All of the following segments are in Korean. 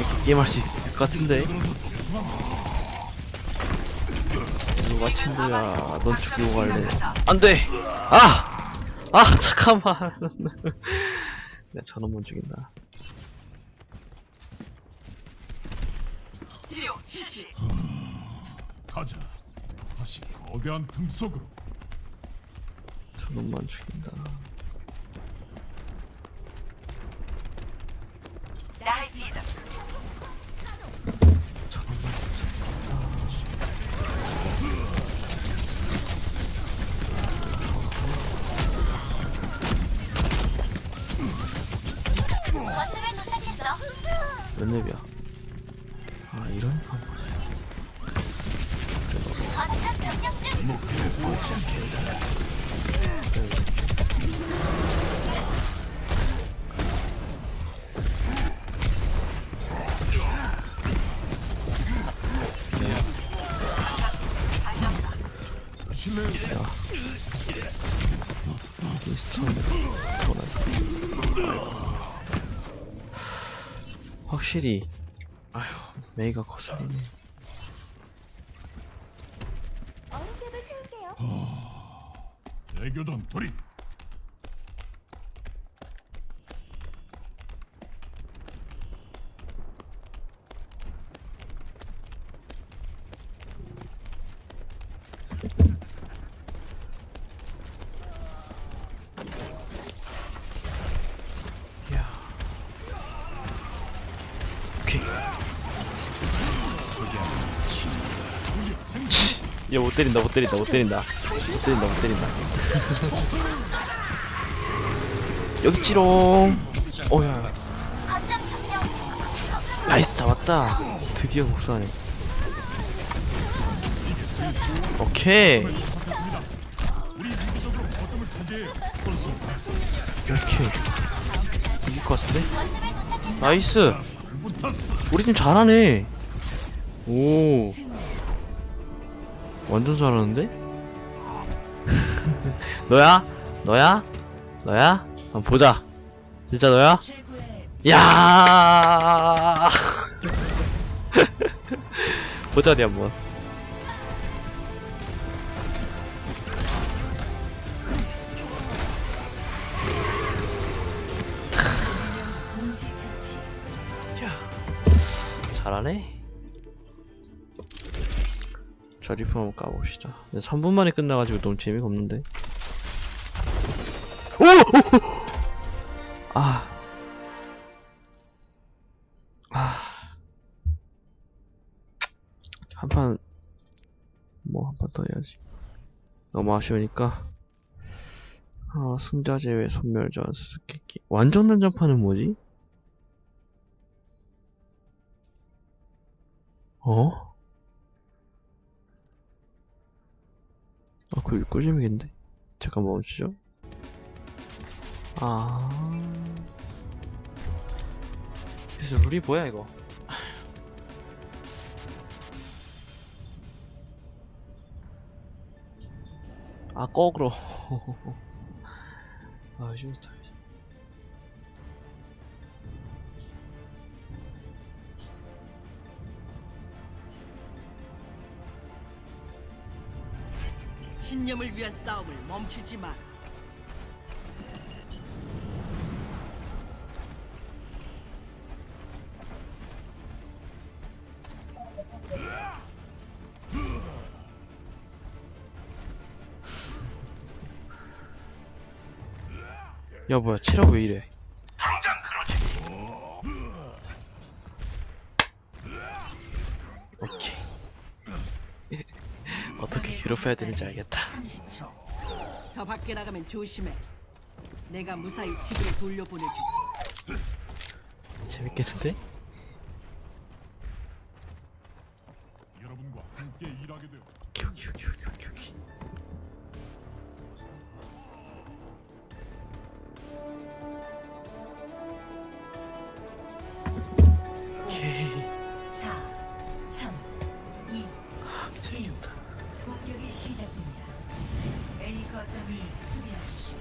재밌게 게임할 수 있을 것 같은데 누가 친구야 넌 죽이고 갈래 안돼! 아! 아 잠깐만 내가 저놈만 죽인다 가자. 다시 거대한 틈 속으로. 저놈만 죽인다 저놈만 몇 렙이야 아 이러니까 중. 실례. 미스턴 돌아서 확실히 아휴 메이가 거슬리네. 대교전 돌입. 이야 오케이 야못 때린다 못 때린다 못 때린다. 못 때린다 못 때린다. 여기 찌롱. 어야. 나이스 잡았다. 드디어 복수하네. 오케이. 오케이 이길 것 같은데? 나이스. 우리 팀 잘하네. 오 완전 잘하는데? 너야? 너야? 너야? 한번 보자. 진짜 너야? 야! 보자 어디 한번. 야 잘하네 자 리프 한번 까봅시다 근데 3분 만에 끝나가지고 너무 재미가 없는데 오! 아. 아. 한 판, 뭐, 한 판 더 해야지. 너무 아쉬우니까. 아, 승자 제외, 선멸전, 수수께끼. 완전 난장판은 뭐지? 어? 아, 그거 꿀잼이겠는데? 잠깐 멈추죠. 아. 그래서 룰이 뭐야, 이거? 아, 거꾸로. 아, 좋다. 신념을 위한 싸움을 멈추지 마라. 야, 뭐야, 체력 왜 이래? 오케이. 어떻게 괴롭혀야 되는지 알겠다. 저 밖에 나가면 조심해. 내가 무사히 집으로 돌려보내주지. 재밌겠는데? 공격이 시작됩니다. A 거점을 수비하십시오.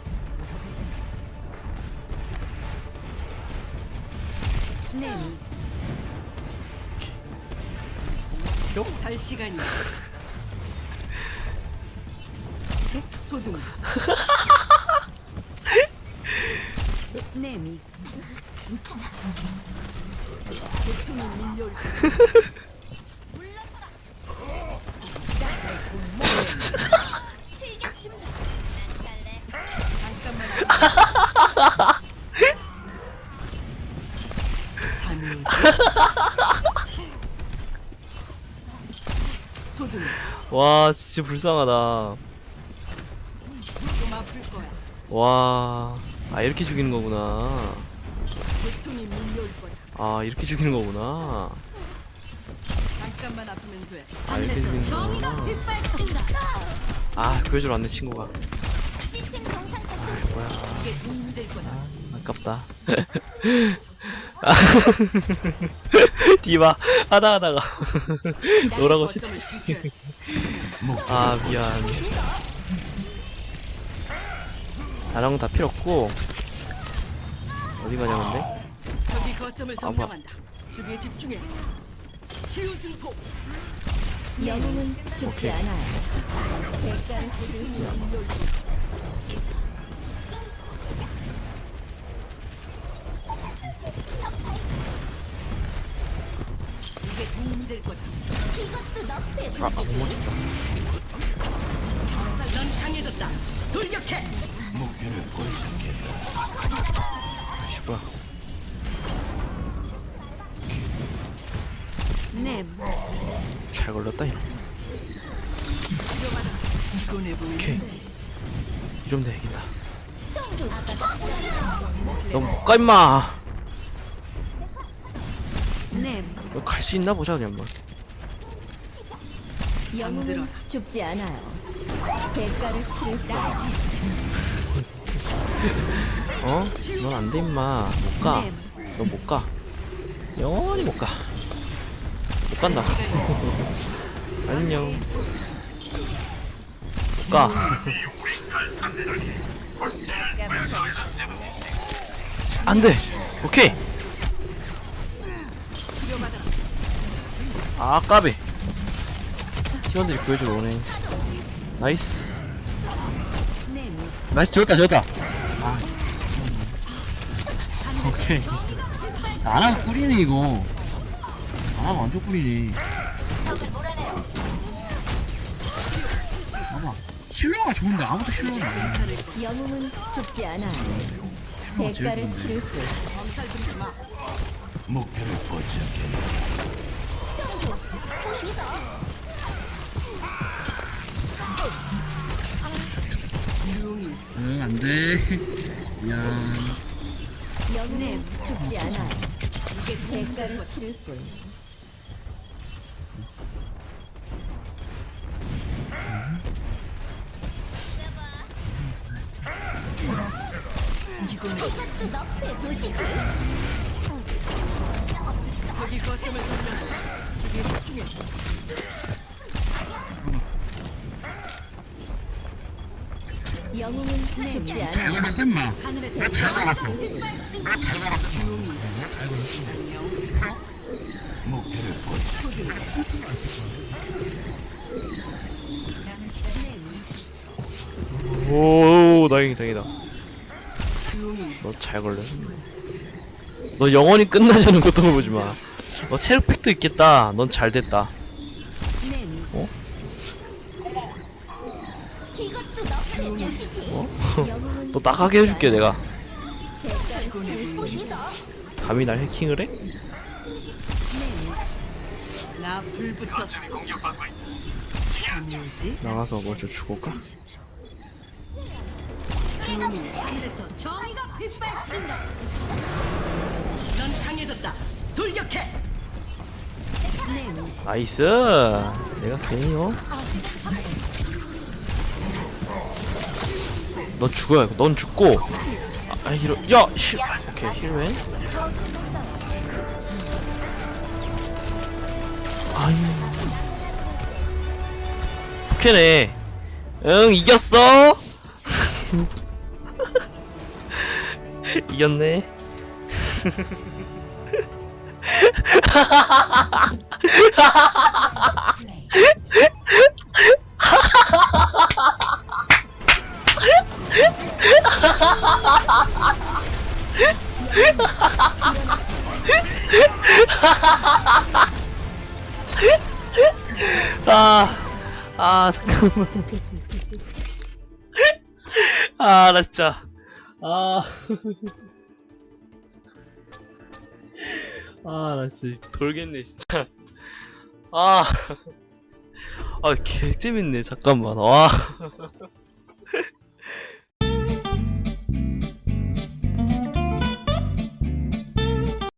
내미. 할 시간이. 소등. 내미. 고통이 밀려올 소등 와 진짜 불쌍하다 좀 아플 거야. 와 아 이렇게 죽이는 거구나 고통이 밀려올 거야. 아 이렇게 죽이는 거구나 잠깐만 아프면 돼. 아 이렇게 죽이는 정의가 거구나 빗발친다. 아 그럴 왔네 친구가 시스템 정상 작동. 아 뭐야 이게 도움이 될 거다. 아깝다 디바 하다 하다가 너라고 거점을 채팅 지켜야 돼. 아 미안 나랑은 다 필요 없고 어디 가냐 근데 저기 거점을 아, 뭐야. 점령한다. 수비에 집중해. 치유 증폭. 영웅은 죽지 않아요. 대가를려올 거야. 이게 도움이 될 거다. 아, 아, 도시지. 못 맞췄다. 넌 강해졌다. 돌격해. 씨, 뭐야. 네. 잘 걸렸다, 이 피곤해 보이네. 오케이. 이러면 돼, 이긴다. 너못 가, 임마! 네. 너갈수 있나 보자, 그냥 한번. 영웅은 죽지 않아요. 대가를 치를 거야. 어? 넌 안 돼, 임마. 못 가. 너 못 가. 영원히 못 가. 못 간다. 안녕. 못 가. 안 돼! 오케이! 아, 까비. 팀원들이 구해주러 오네. 나이스. 나이스, 지웠다, 지웠다. 아, 오케이. 안 하면 꿀이네, 이거. 안 하면 완전 꿀이지. 봐봐. 실로가 좋은데 아무도 실로가 안 해. 영웅은 죽지 않아요. 대가를 치를 뿐. 조용히 있어. 응, 안 돼. 미안. 영웅은 죽지 않아요. 대가를 치를 뿐. 이것도 너프의 도시지. 저기 거점을 점령. 수비에 집중해. 영웅은 죽지. 잘 걸렸어, 임마. 하늘에서 나잘 걸었어. 나잘 걸었어. 나잘 걸었어. 오, 다행이다, 다행이다. 너 잘 걸렸어. 너 영원히 끝나자는 것도 보지 마. 너 체력 팩도 있겠다. 넌 잘 됐다. 내미. 이것도 영웅은 너 나가게 해줄게, 내가. 감히 날 해킹을 해? 나 불붙었어. 잠이 오지? 나가서 먼저 죽을까? 빗발친다. 넌 강해졌다. 돌격해. 나이스! 내가 괜히, 어? 넌 죽어야 돼. 넌 죽고. 아, 아 이러, 야! 힐! 오케이, 힐맨. 아유. 부캐네. 응, 이겼어! 이겼네. 아, 아, 잠깐만. 아, 나 진짜. 아. 아, 나 진짜 돌겠네, 진짜. 아. 아, 개 재밌네, 잠깐만. 와.